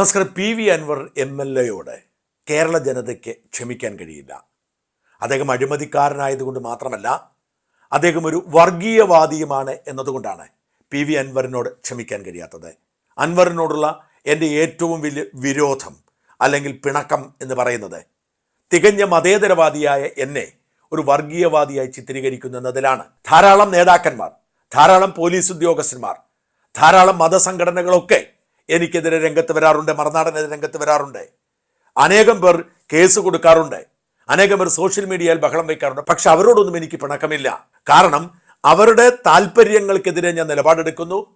നമസ്കാരം. P V Anvar M L എയോട് Kerala ജനതയ്ക്ക് ക്ഷമിക്കാൻ കഴിയില്ല. അദ്ദേഹം അഴിമതിക്കാരനായതുകൊണ്ട് മാത്രമല്ല അദ്ദേഹം ഒരു വർഗീയവാദിയുമാണ് എന്നതുകൊണ്ടാണ് പി വി അൻവറിനോട് ക്ഷമിക്കാൻ കഴിയാത്തത്. അൻവറിനോടുള്ള എന്റെ ഏറ്റവും വലിയ വിരോധം അല്ലെങ്കിൽ പിണക്കം എന്ന് പറയുന്നത് തികഞ്ഞ മതേതരവാദിയായ എന്നെ ഒരു വർഗീയവാദിയായി ചിത്രീകരിക്കുന്നു എന്നതിലാണ് ധാരാളം നേതാക്കന്മാർ ധാരാളം പോലീസ് ഉദ്യോഗസ്ഥന്മാർ ധാരാളം മതസംഘടനകളൊക്കെ എനിക്കെതിരെ രംഗത്ത് വരാറുണ്ട് മറുനാടനെതിരെ രംഗത്ത് വരാറുണ്ട്. അനേകം പേർ കേസ് കൊടുക്കാറുണ്ട്. അനേകം പേർ സോഷ്യൽ മീഡിയയിൽ ബഹളം വയ്ക്കാറുണ്ട്. പക്ഷെ അവരോടൊന്നും എനിക്ക് പിണക്കമില്ല. കാരണം അവരുടെ താല്പര്യങ്ങൾക്കെതിരെ ഞാൻ നിലപാടെടുക്കുന്നു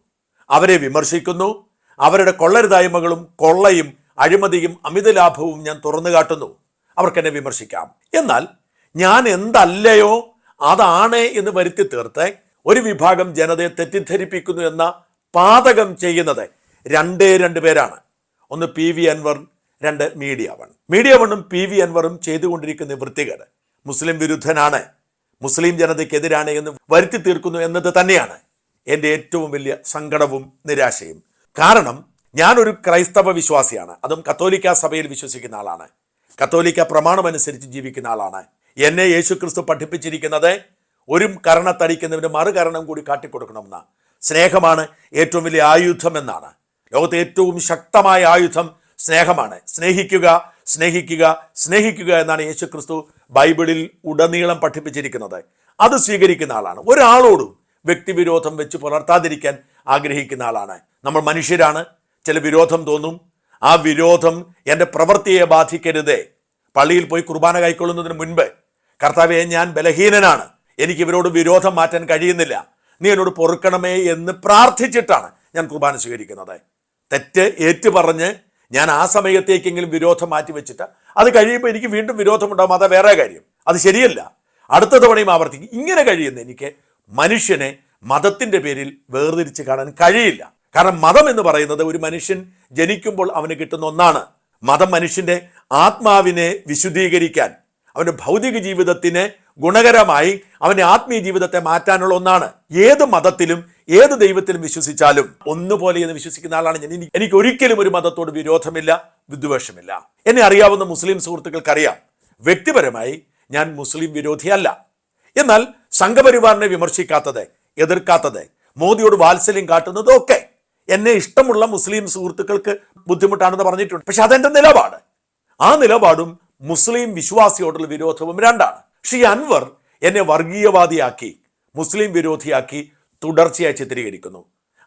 അവരെ വിമർശിക്കുന്നു അവരുടെ കൊള്ളരുതായ്മകളും കൊള്ളയും അഴിമതിയും അമിത ലാഭവും ഞാൻ തുറന്നു കാട്ടുന്നു. അവർക്കെന്നെ വിമർശിക്കാം. എന്നാൽ ഞാൻ എന്തല്ലയോ അതാണ് എന്ന് വരുത്തി തീർത്ത് ഒരു വിഭാഗം ജനതയെ തെറ്റിദ്ധരിപ്പിക്കുന്നു എന്ന പാതകം ചെയ്യുന്നത് രണ്ടേ രണ്ട് പേരാണ്. ഒന്ന് പി വി അൻവർ രണ്ട് മീഡിയ വൺ. മീഡിയ വണ്ണും പി വി അൻവറും ചെയ്തുകൊണ്ടിരിക്കുന്ന വൃത്തികേട്. മുസ്ലിം വിരുദ്ധനാണ്. മുസ്ലിം ജനതയ്ക്കെതിരാണ് എന്ന് വരുത്തി തീർക്കുന്നു എന്നത് തന്നെയാണ് എന്റെ ഏറ്റവും വലിയ സങ്കടവും നിരാശയും. കാരണം ഞാനൊരു ക്രൈസ്തവ വിശ്വാസിയാണ്. അതും കത്തോലിക്ക സഭയിൽ വിശ്വസിക്കുന്ന ആളാണ്. കത്തോലിക്ക പ്രമാണമനുസരിച്ച് ജീവിക്കുന്ന ആളാണ്. എന്നെ യേശുക്രിസ്തു പഠിപ്പിച്ചിരിക്കുന്നത് ഒരു കരണത്തടിക്കുന്നതിന് മറുകരണം കൂടി കാട്ടിക്കൊടുക്കണമെന്ന സ്നേഹമാണ് ഏറ്റവും വലിയ ആയുധം എന്നാണ് ലോകത്തെ ഏറ്റവും ശക്തമായ ആയുധം സ്നേഹമാണ്. സ്നേഹിക്കുക സ്നേഹിക്കുക സ്നേഹിക്കുക എന്നാണ് യേശു ക്രിസ്തു ബൈബിളിൽ ഉടനീളം പഠിപ്പിച്ചിരിക്കുന്നത്. അത് സ്വീകരിക്കുന്ന ആളാണ്. ഒരാളോടും വ്യക്തിവിരോധം വെച്ച് പുലർത്താതിരിക്കാൻ ആഗ്രഹിക്കുന്ന ആളാണ്. നമ്മൾ മനുഷ്യരാണ്. ചില വിരോധം തോന്നും. ആ വിരോധം എന്റെ പ്രവൃത്തിയെ ബാധിക്കരുതേ. പള്ളിയിൽ പോയി കുർബാന കൈക്കൊള്ളുന്നതിന് മുൻപ് കർത്താവെ ഞാൻ ബലഹീനനാണ്. എനിക്ക് ഇവരോട് വിരോധം മാറ്റാൻ കഴിയുന്നില്ല. നീ എന്നോട് പൊറുക്കണമേ എന്ന് പ്രാർത്ഥിച്ചിട്ടാണ് ഞാൻ കുർബാന സ്വീകരിക്കുന്നത്. തെറ്റ് ഏറ്റു പറഞ്ഞ് ഞാൻ ആ സമയത്തേക്കെങ്കിലും വിരോധം മാറ്റി വെച്ചിട്ട് അത് കഴിയുമ്പോൾ എനിക്ക് വീണ്ടും വിരോധമുണ്ടാകും അതാ വേറെ കാര്യം. അത് ശരിയല്ല. അടുത്ത തവണയും ആവർത്തിക്കും. ഇങ്ങനെ കഴിയുന്ന എനിക്ക് മനുഷ്യനെ മതത്തിന്റെ പേരിൽ വേർതിരിച്ച് കാണാൻ കഴിയില്ല. കാരണം മതം എന്ന് പറയുന്നത് ഒരു മനുഷ്യൻ ജനിക്കുമ്പോൾ അവന് കിട്ടുന്ന ഒന്നാണ്. മതം മനുഷ്യന്റെ ആത്മാവിനെ വിശുദ്ധീകരിക്കാൻ അവന്റെ ഭൗതിക ജീവിതത്തിന് ഗുണകരമായി അവന്റെ ആത്മീയ ജീവിതത്തെ മാറ്റാനുള്ള ഒന്നാണ്. ഏത് മതത്തിലും ഏത് ദൈവത്തിലും വിശ്വസിച്ചാലും. ഒന്നുപോലെ എന്ന് വിശ്വസിക്കുന്ന ആളാണ് ഞാൻ. എനിക്ക് ഒരിക്കലും ഒരു മതത്തോട് വിരോധമില്ല വിദ്വേഷമില്ല. എന്നെ അറിയാവുന്ന മുസ്ലിം സുഹൃത്തുക്കൾക്കറിയാം വ്യക്തിപരമായി ഞാൻ മുസ്ലിം വിരോധിയല്ല. എന്നാൽ സംഘപരിവാറിനെ വിമർശിക്കാത്തത് എതിർക്കാത്തത് മോദിയോട് വാത്സല്യം കാട്ടുന്നത് ഒക്കെ എന്നെ ഇഷ്ടമുള്ള മുസ്ലിം സുഹൃത്തുക്കൾക്ക് ബുദ്ധിമുട്ടാണെന്ന് പറഞ്ഞിട്ടുണ്ട്. പക്ഷെ അതെന്റെ നിലപാട്. ആ നിലപാടും മുസ്ലിം വിശ്വാസിയോടുള്ള വിരോധവും രണ്ടാണ്. പക്ഷേ അൻവർ എന്നെ വർഗീയവാദിയാക്കി മുസ്ലിം വിരോധിയാക്കി തുടർച്ചയായി ചിത്രീകരിക്കുന്നു.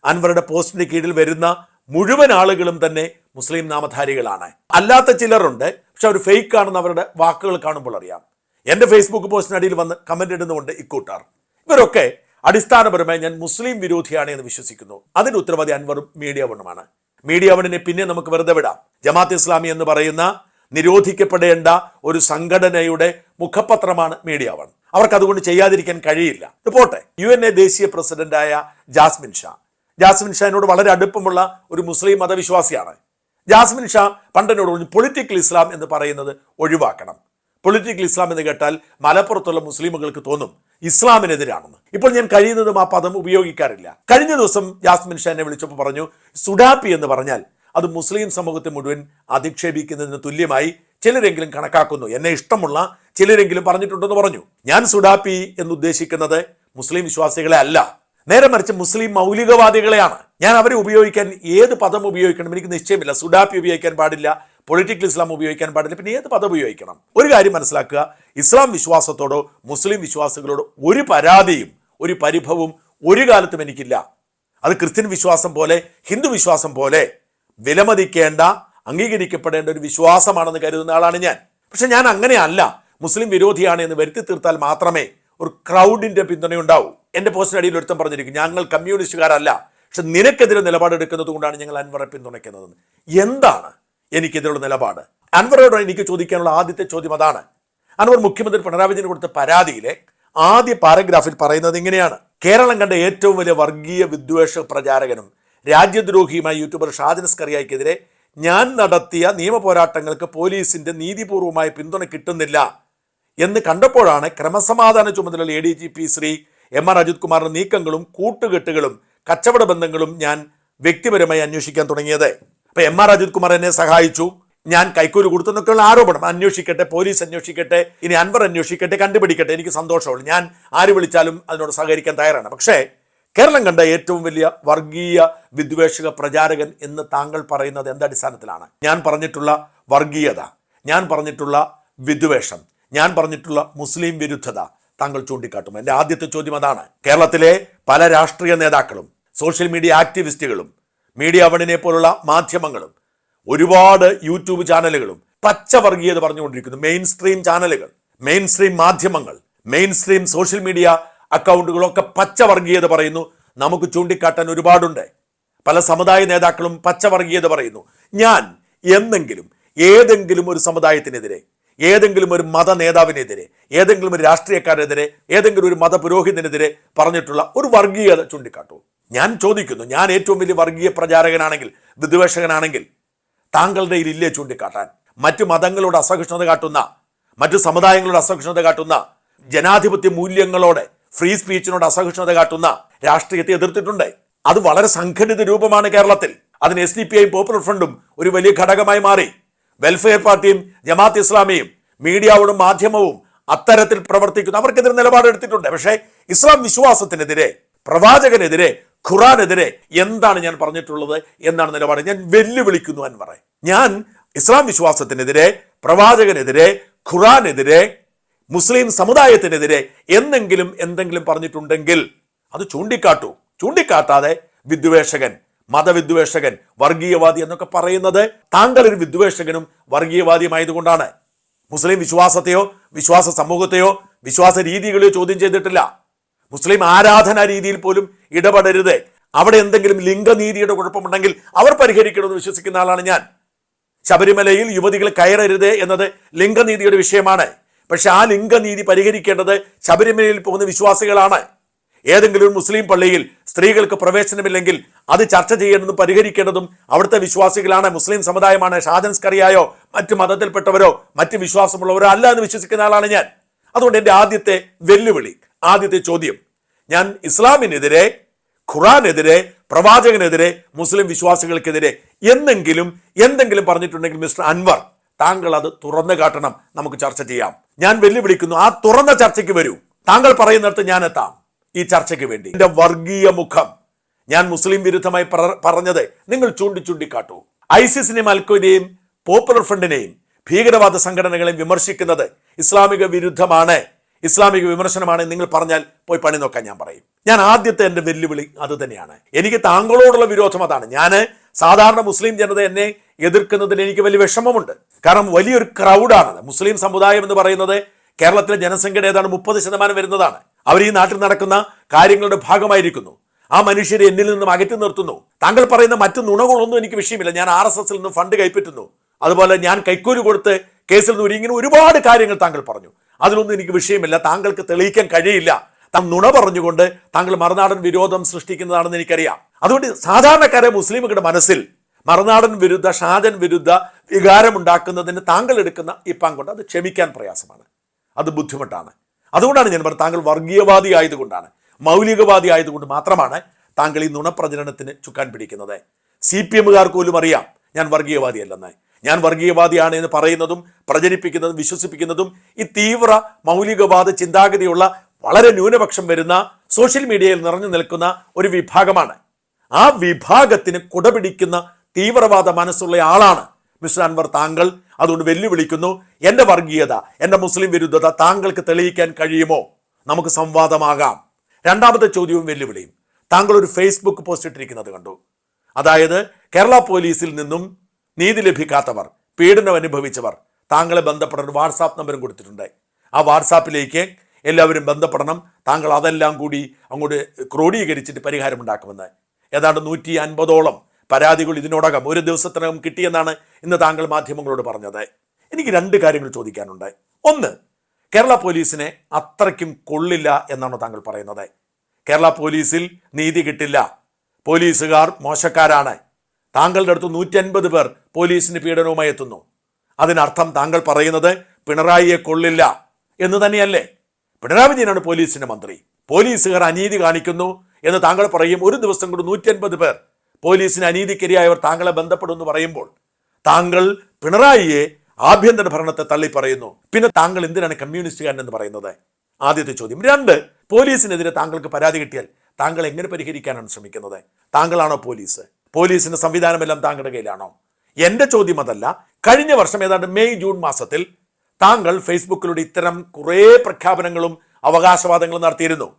അൻവറുടെ പോസ്റ്റിന് കീഴിൽ വരുന്ന മുഴുവൻ ആളുകളും തന്നെ മുസ്ലിം നാമധാരികളാണ്. അല്ലാത്ത ചിലരുണ്ട് പക്ഷെ അവർ ഫേക്ക് ആണെന്ന് അവരുടെ വാക്കുകൾ കാണുമ്പോൾ അറിയാം. എന്റെ ഫേസ്ബുക്ക് പോസ്റ്റിനടിയിൽ വന്ന് കമന്റ് ഇടുന്നുണ്ട് ഇക്കൂട്ടാർ. ഇവരൊക്കെ അടിസ്ഥാനപരമായി ഞാൻ മുസ്ലിം വിരോധിയാണ് എന്ന് വിശ്വസിക്കുന്നു. അതിന്റെ ഉത്തരവാദി അൻവറും മീഡിയ വണ്ണുമാണ്. മീഡിയ വണ്ണിനെ പിന്നെ നമുക്ക് വെറുതെ വിടാം. ജമാഅത്ത് ഇസ്ലാമി എന്ന് പറയുന്ന നിരോധിക്കപ്പെടേണ്ട ഒരു സംഘടനയുടെ മുഖപത്രമാണ് മീഡിയ വൺ. അവർക്ക് അതുകൊണ്ട് ചെയ്യാതിരിക്കാൻ കഴിയില്ല. ഇത് പോട്ടെ. യു എൻ എ ദേശീയ പ്രസിഡന്റായ ജാസ്മിൻ ഷാ. ജാസ്മിൻ ഷാനോട് വളരെ അടുപ്പമുള്ള ഒരു മുസ്ലിം മതവിശ്വാസിയാണ്. ജാസ്മിൻ ഷാ പണ്ടനോട് പറഞ്ഞു പൊളിറ്റിക്കൽ ഇസ്ലാം എന്ന് പറയുന്നത് ഒഴിവാക്കണം. പൊളിറ്റിക്കൽ ഇസ്ലാം എന്ന് കേട്ടാൽ മലപ്പുറത്തുള്ള മുസ്ലിമുകൾക്ക് തോന്നും ഇസ്ലാമിനെതിരാണെന്ന്. ഇപ്പോൾ ഞാൻ കഴിയുന്നതും ആ പദം ഉപയോഗിക്കാറില്ല. കഴിഞ്ഞ ദിവസം ജാസ്മിൻ ഷാനെ വിളിച്ചപ്പോൾ പറഞ്ഞു സുഡാപ്പി എന്ന് പറഞ്ഞാൽ അത് മുസ്ലിം സമൂഹത്തെ മുഴുവൻ അധിക്ഷേപിക്കുന്നതിന് തുല്യമായി ചിലരെങ്കിലും കണക്കാക്കുന്നു. എന്നെ ഇഷ്ടമുള്ള ചിലരെങ്കിലും പറഞ്ഞിട്ടുണ്ടെന്ന് പറഞ്ഞു. ഞാൻ സുഡാപ്പി എന്ന് ഉദ്ദേശിക്കുന്നത് മുസ്ലിം വിശ്വാസികളെ അല്ല. നേരെ മറിച്ച് മുസ്ലിം മൗലികവാദികളെയാണ്. ഞാൻ അവരെ ഉപയോഗിക്കാൻ ഏത് പദം ഉപയോഗിക്കണം എനിക്ക് നിശ്ചയമില്ല. സുഡാപ്പി ഉപയോഗിക്കാൻ പാടില്ല. പൊളിറ്റിക്കൽ ഇസ്ലാം ഉപയോഗിക്കാൻ പാടില്ല. പിന്നെ ഏത് പദം ഉപയോഗിക്കണം? ഒരു കാര്യം മനസ്സിലാക്കുക. ഇസ്ലാം വിശ്വാസത്തോടോ മുസ്ലിം വിശ്വാസികളോടോ ഒരു പരാതിയും ഒരു പരിഭവവും ഒരു കാലത്തും എനിക്കില്ല. അത് ക്രിസ്ത്യൻ വിശ്വാസം പോലെ ഹിന്ദു വിശ്വാസം പോലെ. വിലമതിക്കേണ്ട അംഗീകരിക്കപ്പെടേണ്ട ഒരു വിശ്വാസമാണെന്ന് കരുതുന്ന ആളാണ് ഞാൻ. പക്ഷെ ഞാൻ അങ്ങനെയല്ല. മുസ്ലിം വിരോധിയാണ് എന്ന് വരുത്തി തീർത്താൽ മാത്രമേ ഒരു ക്രൗഡിന്റെ പിന്തുണയുണ്ടാവൂ. എന്റെ പോസ്റ്റിനടിയിൽ ഒരുത്തം പറഞ്ഞിരിക്കും ഞങ്ങൾ കമ്മ്യൂണിസ്റ്റുകാരല്ല. പക്ഷെ നിനക്കെതിരെ നിലപാടെടുക്കുന്നത് കൊണ്ടാണ് ഞങ്ങൾ അൻവറെ പിന്തുണയ്ക്കുന്നത് എന്താണ് എനിക്കെതിരെയുള്ള നിലപാട്? അൻവറോട് എനിക്ക് ചോദിക്കാനുള്ള ആദ്യത്തെ ചോദ്യം അതാണ്. അൻവർ മുഖ്യമന്ത്രി പിണറായി വിജയന് കൊടുത്ത പരാതിയിലെ ആദ്യ പാരഗ്രാഫിൽ പറയുന്നത് ഇങ്ങനെയാണ്. കേരളം കണ്ട ഏറ്റവും വലിയ വർഗീയ വിദ്വേഷ പ്രചാരകനും രാജ്യദ്രോഹിയുമായ യൂട്യൂബർ ഷാജൻ കറിയായിക്കെതിരെ ഞാൻ നടത്തിയ നിയമ പോരാട്ടങ്ങൾക്ക് പോലീസിന്റെ നീതിപൂർവമായ പിന്തുണ കിട്ടുന്നില്ല എന്ന് കണ്ടപ്പോഴാണ് ക്രമസമാധാന ചുമതലയുള്ള A D G P Shri M R Ajith കുമാറിന്റെ നീക്കങ്ങളും കൂട്ടുകെട്ടുകളും കച്ചവട ബന്ധങ്ങളും ഞാൻ വ്യക്തിപരമായി അന്വേഷിക്കാൻ തുടങ്ങിയത്. അപ്പോൾ എം ആർ അജിത് കുമാർ എന്നെ സഹായിച്ചു. ഞാൻ കൈക്കൂലി കൊടുത്തെന്നൊക്കെയുള്ള ആരോപണം. അന്വേഷിക്കട്ടെ പോലീസ് അന്വേഷിക്കട്ടെ ഇനി അൻവർ അന്വേഷിക്കട്ടെ കണ്ടുപിടിക്കട്ടെ. എനിക്ക് സന്തോഷമുള്ളൂ. ഞാൻ ആര് വിളിച്ചാലും അതിനോട് സഹകരിക്കാൻ തയ്യാറാണ്. പക്ഷേ കേരളം കണ്ട ഏറ്റവും വലിയ വർഗീയ വിദ്വേഷക പ്രചാരകൻ എന്ന് താങ്കൾ പറയുന്നത് എന്തടിസ്ഥാനത്തിലാണ് ഞാൻ പറഞ്ഞിട്ടുള്ള വർഗീയത ഞാൻ പറഞ്ഞിട്ടുള്ള വിദ്വേഷം ഞാൻ പറഞ്ഞിട്ടുള്ള മുസ്ലിം വിരുദ്ധത താങ്കൾ ചൂണ്ടിക്കാട്ടും. എന്റെ ആദ്യത്തെ ചോദ്യം അതാണ്. കേരളത്തിലെ പല രാഷ്ട്രീയ നേതാക്കളും സോഷ്യൽ മീഡിയ ആക്ടിവിസ്റ്റുകളും മീഡിയ വണിനെ പോലുള്ള മാധ്യമങ്ങളും ഒരുപാട് യൂട്യൂബ് ചാനലുകളും പച്ച വർഗീയത പറഞ്ഞുകൊണ്ടിരിക്കുന്നു. മെയിൻ സ്ട്രീം ചാനലുകൾ മെയിൻ സ്ട്രീം മാധ്യമങ്ങൾ മെയിൻ സ്ട്രീം സോഷ്യൽ മീഡിയ അക്കൗണ്ടുകളൊക്കെ പച്ചവർഗീയത പറയുന്നു. നമുക്ക് ചൂണ്ടിക്കാട്ടാൻ ഒരുപാടുണ്ട്. പല സമുദായ നേതാക്കളും പച്ചവർഗീയത പറയുന്നു. ഞാൻ എന്നെങ്കിലും ഏതെങ്കിലും ഒരു സമുദായത്തിനെതിരെ ഏതെങ്കിലും ഒരു മത നേതാവിനെതിരെ ഏതെങ്കിലും ഒരു രാഷ്ട്രീയക്കാരനെതിരെ ഏതെങ്കിലും ഒരു മതപുരോഹിതനെതിരെ പറഞ്ഞിട്ടുള്ള ഒരു വർഗീയത ചൂണ്ടിക്കാട്ടൂ. ഞാൻ ചോദിക്കുന്നു ഞാൻ ഏറ്റവും വലിയ വർഗീയ പ്രചാരകനാണെങ്കിൽ വിദ്വേഷകനാണെങ്കിൽ താങ്കളുടെ ഇല്ലേ ചൂണ്ടിക്കാട്ടാൻ? മറ്റ് മതങ്ങളോട് അസഹിഷ്ണുത കാട്ടുന്ന മറ്റു സമുദായങ്ങളോട് അസഹിഷ്ണുത കാട്ടുന്ന ജനാധിപത്യ മൂല്യങ്ങളോടെ ഫ്രീ സ്പീച്ചിനോട് അസഹിഷ്ണുത കാട്ടുന്ന രാഷ്ട്രീയത്തെ എതിർത്തിട്ടുണ്ട്. അത് വളരെ സംഘടിത രൂപമാണ് കേരളത്തിൽ. അതിന് എസ് ഡി പി ഐയും പോപ്പുലർ ഫ്രണ്ടും ഒരു വലിയ ഘടകമായി മാറി. വെൽഫെയർ പാർട്ടിയും ജമാഅത്ത് ഇസ്ലാമിയും മീഡിയയോടും മാധ്യമവും അത്തരത്തിൽ പ്രവർത്തിക്കുന്നു അവർക്കെതിരെ നിലപാടെടുത്തിട്ടുണ്ട് പക്ഷേ ഇസ്ലാം വിശ്വാസത്തിനെതിരെ പ്രവാചകനെതിരെ ഖുറാനെതിരെ എന്താണ് ഞാൻ പറഞ്ഞിട്ടുള്ളത് എന്നാണ് നിലപാട്. ഞാൻ വെല്ലുവിളിക്കുന്നു എന്ന് അൻവറെ. ഞാൻ ഇസ്ലാം വിശ്വാസത്തിനെതിരെ പ്രവാചകനെതിരെ ഖുറാനെതിരെ മുസ്ലിം സമുദായത്തിനെതിരെ എന്തെങ്കിലും എന്തെങ്കിലും പറഞ്ഞിട്ടുണ്ടെങ്കിൽ അത് ചൂണ്ടിക്കാട്ടൂ. ചൂണ്ടിക്കാട്ടാതെ വിദ്വേഷകൻ മതവിദ്വേഷകൻ വർഗീയവാദി എന്നൊക്കെ പറയുന്നത് താങ്കൾ ഒരു വിദ്വേഷകനും വർഗീയവാദിയുമായതുകൊണ്ടാണ്. മുസ്ലിം വിശ്വാസത്തെയോ വിശ്വാസ സമൂഹത്തെയോ വിശ്വാസ രീതികളെയോ ചോദ്യം ചെയ്തിട്ടില്ല. മുസ്ലിം ആരാധനാ രീതിയിൽ പോലും ഇടപെടരുത്. അവിടെ എന്തെങ്കിലും ലിംഗനീതിയുടെ കുഴപ്പമുണ്ടെങ്കിൽ അവർ പരിഹരിക്കണമെന്ന് വിശ്വസിക്കുന്ന ആളാണ് ഞാൻ. ശബരിമലയിൽ യുവതികൾ കയറരുത് എന്നത് ലിംഗനീതിയുടെ വിഷയമാണ്. പക്ഷെ ആ ലിംഗനീതി പരിഹരിക്കേണ്ടത് ശബരിമലയിൽ പോകുന്ന വിശ്വാസികളാണ്. ഏതെങ്കിലും മുസ്ലിം പള്ളിയിൽ സ്ത്രീകൾക്ക് പ്രവേശനമില്ലെങ്കിൽ അത് ചർച്ച ചെയ്യേണ്ടതും പരിഹരിക്കേണ്ടതും അവിടുത്തെ വിശ്വാസികളാണ് മുസ്ലിം സമുദായമാണ് ഷാജൻസ്കറിയായോ മറ്റു മതത്തിൽപ്പെട്ടവരോ മറ്റ് വിശ്വാസമുള്ളവരോ അല്ല എന്ന് വിശ്വസിക്കുന്ന ആളാണ് ഞാൻ. അതുകൊണ്ട് എന്റെ ആദ്യത്തെ വെല്ലുവിളി ആദ്യത്തെ ചോദ്യം ഞാൻ ഇസ്ലാമിനെതിരെ ഖുറാനെതിരെ പ്രവാചകനെതിരെ മുസ്ലിം വിശ്വാസികൾക്കെതിരെ എന്തെങ്കിലും എന്തെങ്കിലും പറഞ്ഞിട്ടുണ്ടെങ്കിൽ മിസ്റ്റർ അൻവർ താങ്കൾ അത് തുറന്നു കാട്ടണം നമുക്ക് ചർച്ച ചെയ്യാം. ഞാൻ വെല്ലുവിളിക്കുന്നു ആ തുറന്ന ചർച്ചയ്ക്ക് വരൂ. താങ്കൾ പറയുന്നിടത്ത് ഞാൻ എത്താം. ഈ ചർച്ചയ്ക്ക് വേണ്ടി. എന്റെ വർഗീയ മുഖം. ഞാൻ മുസ്ലിം വിരുദ്ധമായി പറ- പറഞ്ഞത് നിങ്ങൾ ചൂണ്ടി ചൂണ്ടിക്കാട്ടൂ. ഐസിസിനെയും അൽക്കോയിനെയും പോപ്പുലർ ഫ്രണ്ടിനെയും ഭീകരവാദ സംഘടനകളെയും വിമർശിക്കുന്നത് ഇസ്ലാമിക വിരുദ്ധമാണ്. ഇസ്ലാമിക വിമർശനമാണ് നിങ്ങൾ പറഞ്ഞാൽ പോയി പണി നോക്കാൻ ഞാൻ പറയും. ഞാൻ ആദ്യത്തെ എന്റെ വെല്ലുവിളി അത് തന്നെയാണ്. എനിക്ക് താങ്കളോടുള്ള വിരോധം അതാണ്. ഞാൻ സാധാരണ മുസ്ലിം ജനത എന്നെ എതിർക്കുന്നതിൽ എനിക്ക് വലിയ വിഷമമുണ്ട്. കാരണം വലിയൊരു ക്രൗഡാണ് മുസ്ലിം സമുദായം എന്ന് പറയുന്നത് കേരളത്തിലെ ജനസംഖ്യയുടെ ഏതാണ്ട് മുപ്പത് ശതമാനം വരുന്നതാണ്. അവർ ഈ നാട്ടിൽ നടക്കുന്ന കാര്യങ്ങളുടെ ഭാഗമായിരിക്കുന്നു. ആ മനുഷ്യരെ എന്നിൽ നിന്നും അകറ്റി നിർത്തുന്നു. താങ്കൾ പറയുന്ന മറ്റു നുണകളൊന്നും എനിക്ക് വിഷയമില്ല. ഞാൻ ആർ എസ് എസിൽ നിന്നും ഫണ്ട് കൈപ്പറ്റുന്നു. അതുപോലെ ഞാൻ കൈക്കൂലി കൊടുത്ത് കേസിൽ നിന്ന് ഇങ്ങനെ ഒരുപാട് കാര്യങ്ങൾ താങ്കൾ പറഞ്ഞു. അതിലൊന്നും എനിക്ക് വിഷയമില്ല. താങ്കൾക്ക് തെളിയിക്കാൻ കഴിയില്ല. താൻ നുണ പറഞ്ഞുകൊണ്ട് താങ്കൾ മറുനാടൻ വിരോധം സൃഷ്ടിക്കുന്നതാണെന്ന് എനിക്കറിയാം. അതുകൊണ്ട് സാധാരണക്കാരെ മുസ്ലിമുകളുടെ മനസ്സിൽ മറുനാടൻ വിരുദ്ധ ഷാജൻ വിരുദ്ധ വികാരമുണ്ടാക്കുന്നതിന് താങ്കൾ എടുക്കുന്ന ഈ പങ്കുണ്ട്. അത് ക്ഷമിക്കാൻ പ്രയാസമാണ്. അത് ബുദ്ധിമുട്ടാണ്. അതുകൊണ്ടാണ് ഞാൻ പറഞ്ഞത് താങ്കൾ വർഗീയവാദി ആയതുകൊണ്ടാണ്. മൗലികവാദി ആയതുകൊണ്ട് മാത്രമാണ് താങ്കൾ ഈ നുണപ്രചരണത്തിന് ചുക്കാൻ പിടിക്കുന്നത്. സി പി എമ്മുകാർക്ക് പോലും അറിയാം ഞാൻ വർഗീയവാദിയല്ലെന്ന്. ഞാൻ വർഗീയവാദിയാണ് എന്ന് പറയുന്നതും പ്രചരിപ്പിക്കുന്നതും വിശ്വസിപ്പിക്കുന്നതും ഈ തീവ്ര മൗലികവാദ ചിന്താഗതിയുള്ള വളരെ ന്യൂനപക്ഷം വരുന്ന സോഷ്യൽ മീഡിയയിൽ നിറഞ്ഞു നിൽക്കുന്ന ഒരു വിഭാഗമാണ്. ആ വിഭാഗത്തിന് കുടപിടിക്കുന്ന തീവ്രവാദ മനസ്സുള്ള ആളാണ് മിസ്റ്റർ അൻവർ താങ്കൾ. അതുകൊണ്ട് വെല്ലുവിളിക്കുന്നു എന്റെ വർഗീയത എന്റെ മുസ്ലിം വിരുദ്ധത താങ്കൾക്ക് തെളിയിക്കാൻ കഴിയുമോ? നമുക്ക് സംവാദമാകാം. രണ്ടാമത്തെ ചോദ്യവും വെല്ലുവിളിയും. താങ്കൾ ഒരു ഫേസ്ബുക്ക് പോസ്റ്റ് ഇട്ടിരിക്കുന്നത് കണ്ടു. അതായത് കേരള പോലീസിൽ നിന്നും നീതി ലഭിക്കാത്തവർ പീഡനം അനുഭവിച്ചവർ താങ്കളെ ബന്ധപ്പെടാൻ വാട്സാപ്പ് നമ്പറും കൊടുത്തിട്ടുണ്ട്. ആ വാട്സാപ്പിലേക്ക് എല്ലാവരും ബന്ധപ്പെടണം. താങ്കൾ അതെല്ലാം കൂടി അങ്ങോട്ട് ക്രോഡീകരിച്ചിട്ട് പരിഹാരമുണ്ടാക്കുമെന്ന്. ഏതാണ്ട് നൂറ്റി അൻപതോളം പരാതികൾ ഇതിനോടകം ഒരു ദിവസത്തിനകം കിട്ടിയെന്നാണ് ഇന്ന് താങ്കൾ മാധ്യമങ്ങളോട് പറഞ്ഞത്. എനിക്ക് രണ്ട് കാര്യങ്ങൾ ചോദിക്കാനുണ്ട്. ഒന്ന് കേരള പോലീസിനെ അത്രയ്ക്കും കൊള്ളില്ല എന്നാണ് താങ്കൾ പറയുന്നത്. കേരള പോലീസിൽ നീതി കിട്ടില്ല. പോലീസുകാർ മോശക്കാരാണ്. താങ്കളുടെ അടുത്ത് നൂറ്റി അൻപത് പേർ പോലീസിന് പീഡനവുമായി എത്തുന്നു. അതിനർത്ഥം താങ്കൾ പറയുന്നത് പിണറായിയെ കൊള്ളില്ല എന്ന് തന്നെയല്ലേ? പിണറായി വിജയനാണ് പോലീസിന്റെ മന്ത്രി. പോലീസുകാർ അനീതി കാണിക്കുന്നു എന്ന് താങ്കൾ പറയും. ഒരു ദിവസം കൊണ്ട് നൂറ്റി അൻപത് പേർ പോലീസിന് അനീതിക്കരിയായവർ താങ്കളെ ബന്ധപ്പെടുമെന്ന് പറയുമ്പോൾ താങ്കൾ പിണറായിയെ ആഭ്യന്തര ഭരണത്തെ തള്ളി പറയുന്നു പിന്നെ താങ്കൾ എന്തിനാണ് കമ്മ്യൂണിസ്റ്റുകാരൻ എന്ന് പറയുന്നത്? ആദ്യത്തെ ചോദ്യം. രണ്ട് പോലീസിനെതിരെ താങ്കൾക്ക് പരാതി കിട്ടിയാൽ താങ്കൾ എങ്ങനെ പരിഹരിക്കാനാണ് ശ്രമിക്കുന്നത്? താങ്കളാണോ പോലീസ്? പോലീസിന്റെ സംവിധാനമെല്ലാം താങ്കളുടെ കയ്യിലാണോ? എന്റെ ചോദ്യം അതല്ല. കഴിഞ്ഞ വർഷം ഏതാണ്ട് മെയ് ജൂൺ മാസത്തിൽ താങ്കൾ ഫേസ്ബുക്കിലൂടെ ഇത്തരം കുറേ പ്രഖ്യാപനങ്ങളും അവകാശവാദങ്ങളും നടത്തിയിരുന്നു.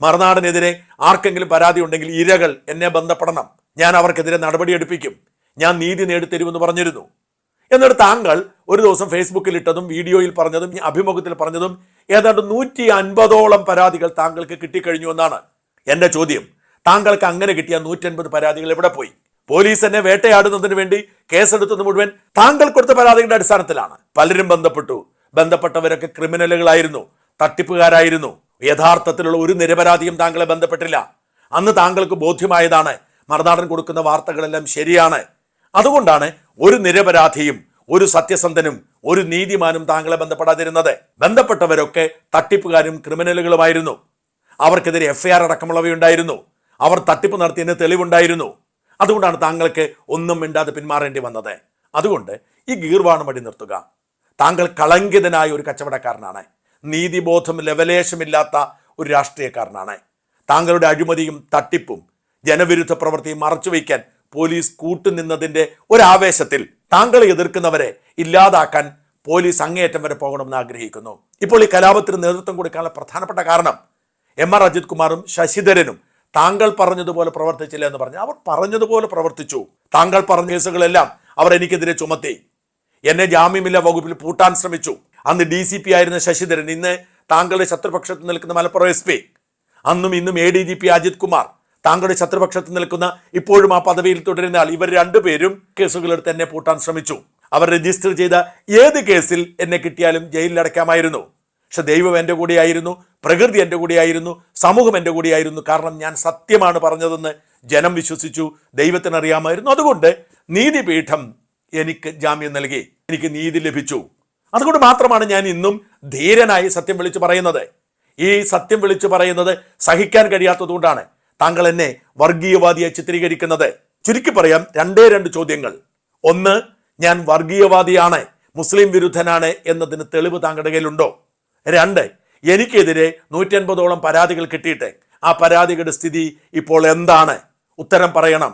മറുനാടിനെതിരെ ആർക്കെങ്കിലും പരാതി ഉണ്ടെങ്കിൽ ഇരകൾ എന്നെ ബന്ധപ്പെടണം. ഞാൻ അവർക്കെതിരെ നടപടിയെടുപ്പിക്കും ഞാൻ നീതി നേടിത്തരുമെന്ന് പറഞ്ഞിരുന്നു. എന്നിട്ട് താങ്കൾ ഒരു ദിവസം ഫേസ്ബുക്കിൽ ഇട്ടതും വീഡിയോയിൽ പറഞ്ഞതും അഭിമുഖത്തിൽ പറഞ്ഞതും ഏതാണ്ട് നൂറ്റി അൻപതോളം പരാതികൾ താങ്കൾക്ക് കിട്ടിക്കഴിഞ്ഞു എന്നാണ് എന്റെ ചോദ്യം. താങ്കൾക്ക് അങ്ങനെ കിട്ടിയ നൂറ്റൻപത് പരാതികൾ എവിടെ പോയി? പോലീസ് എന്നെ വേട്ടയാടുന്നതിന് വേണ്ടി കേസെടുത്തത് മുഴുവൻ താങ്കൾ കൊടുത്ത പരാതികളുടെ അടിസ്ഥാനത്തിലാണ്. പലരും ബന്ധപ്പെട്ടു. ബന്ധപ്പെട്ടവരൊക്കെ ക്രിമിനലുകളായിരുന്നു. തട്ടിപ്പുകാരായിരുന്നു. യഥാർത്ഥത്തിലുള്ള ഒരു നിരപരാധിയും താങ്കളെ ബന്ധപ്പെട്ടില്ല. അന്ന് താങ്കൾക്ക് ബോധ്യമായതാണ് മറുനാടൻ കൊടുക്കുന്ന വാർത്തകളെല്ലാം ശരിയാണ്. അതുകൊണ്ടാണ് ഒരു നിരപരാധിയും ഒരു സത്യസന്ധനും ഒരു നീതിമാനും താങ്കളെ ബന്ധപ്പെടാതിരുന്നത്. ബന്ധപ്പെട്ടവരൊക്കെ തട്ടിപ്പുകാരും ക്രിമിനലുകളുമായിരുന്നു. അവർക്കെതിരെ എഫ് ഐ ആർ അടക്കമുള്ളവയുണ്ടായിരുന്നു. അവർ തട്ടിപ്പ് നടത്തിയതിന് തെളിവുണ്ടായിരുന്നു. അതുകൊണ്ടാണ് താങ്കൾക്ക് ഒന്നും മിണ്ടാതെ പിന്മാറേണ്ടി വന്നത്. അതുകൊണ്ട് ഈ ഗീർവാണമടി നിർത്തുക. താങ്കൾ കളങ്കിതനായ ഒരു കച്ചവടക്കാരനാണ്. നീതിബോധം ലവലേശമില്ലാത്ത ഒരു രാഷ്ട്രീയക്കാരനാണ്. താങ്കളുടെ അഴിമതിയും തട്ടിപ്പും ജനവിരുദ്ധ പ്രവൃത്തിയും മറച്ചുവെക്കാൻ പോലീസ് കൂട്ടുനിന്നതിന്റെ ഒരാവേശത്തിൽ താങ്കളെ എതിർക്കുന്നവരെ ഇല്ലാതാക്കാൻ പോലീസ് അങ്ങേയറ്റം വരെ പോകണമെന്ന് ആഗ്രഹിക്കുന്നു. ഇപ്പോൾ ഈ കലാപത്തിന് നേതൃത്വം കൊടുക്കാനുള്ള പ്രധാനപ്പെട്ട കാരണം എം ആർ അജിത് കുമാറും ശശിധരനും താങ്കൾ പറഞ്ഞതുപോലെ പ്രവർത്തിച്ചില്ല എന്ന് പറഞ്ഞു. അവർ പറഞ്ഞതുപോലെ പ്രവർത്തിച്ചു. താങ്കൾ പറഞ്ഞ കേസുകളെല്ലാം അവർ എനിക്കെതിരെ ചുമത്തി. എന്നെ ജാമ്യമില്ല വകുപ്പിൽ പൂട്ടാൻ ശ്രമിച്ചു. അന്ന് ഡി സി പി ആയിരുന്ന ശശിധരൻ ഇന്ന് താങ്കളുടെ ശത്രുപക്ഷത്ത് നിൽക്കുന്ന മലപ്പുറം എസ് പി അന്നും ഇന്നും A D G P Ajith Kumar താങ്കളുടെ ശത്രുപക്ഷത്ത് നിൽക്കുന്ന ഇപ്പോഴും ആ പദവിയിൽ തുടരുന്ന ആൾ ഇവർ രണ്ടുപേരും കേസുകളെടുത്ത് എന്നെ പൂട്ടാൻ ശ്രമിച്ചു. അവർ രജിസ്റ്റർ ചെയ്ത ഏത് കേസിൽ എന്നെ കിട്ടിയാലും ജയിലിൽ അടയ്ക്കാമായിരുന്നു പക്ഷെ ദൈവം എന്റെ കൂടെയായിരുന്നു പ്രകൃതി എന്റെ കൂടെയായിരുന്നു സമൂഹം എന്റെ കൂടെയായിരുന്നു. കാരണം ഞാൻ സത്യമാണ് പറഞ്ഞതെന്ന് ജനം വിശ്വസിച്ചു ദൈവത്തിനറിയാമായിരുന്നു. അതുകൊണ്ട് നീതിപീഠം എനിക്ക് ജാമ്യം നൽകി എനിക്ക് നീതി ലഭിച്ചു. അതുകൊണ്ട് മാത്രമാണ് ഞാൻ ഇന്നും ധീരനായി സത്യം വിളിച്ചു പറയുന്നത്. ഈ സത്യം വിളിച്ചു പറയുന്നത് സഹിക്കാൻ കഴിയാത്തതുകൊണ്ടാണ്. താങ്കൾ എന്നെ വർഗീയവാദിയെ ചിത്രീകരിക്കുന്നത്. ചുരുക്കി പറയാം രണ്ടേ രണ്ട് ചോദ്യങ്ങൾ. ഒന്ന് ഞാൻ വർഗീയവാദിയാണ് മുസ്ലിം വിരുദ്ധനാണ് എന്നതിന് തെളിവ് താങ്കളുടെ കയ്യിലുണ്ടോ? രണ്ട് എനിക്കെതിരെ നൂറ്റൻപതോളം പരാതികൾ കിട്ടിയിട്ട് ആ പരാതികളുടെ സ്ഥിതി ഇപ്പോൾ എന്താണ്? ഉത്തരം പറയണം.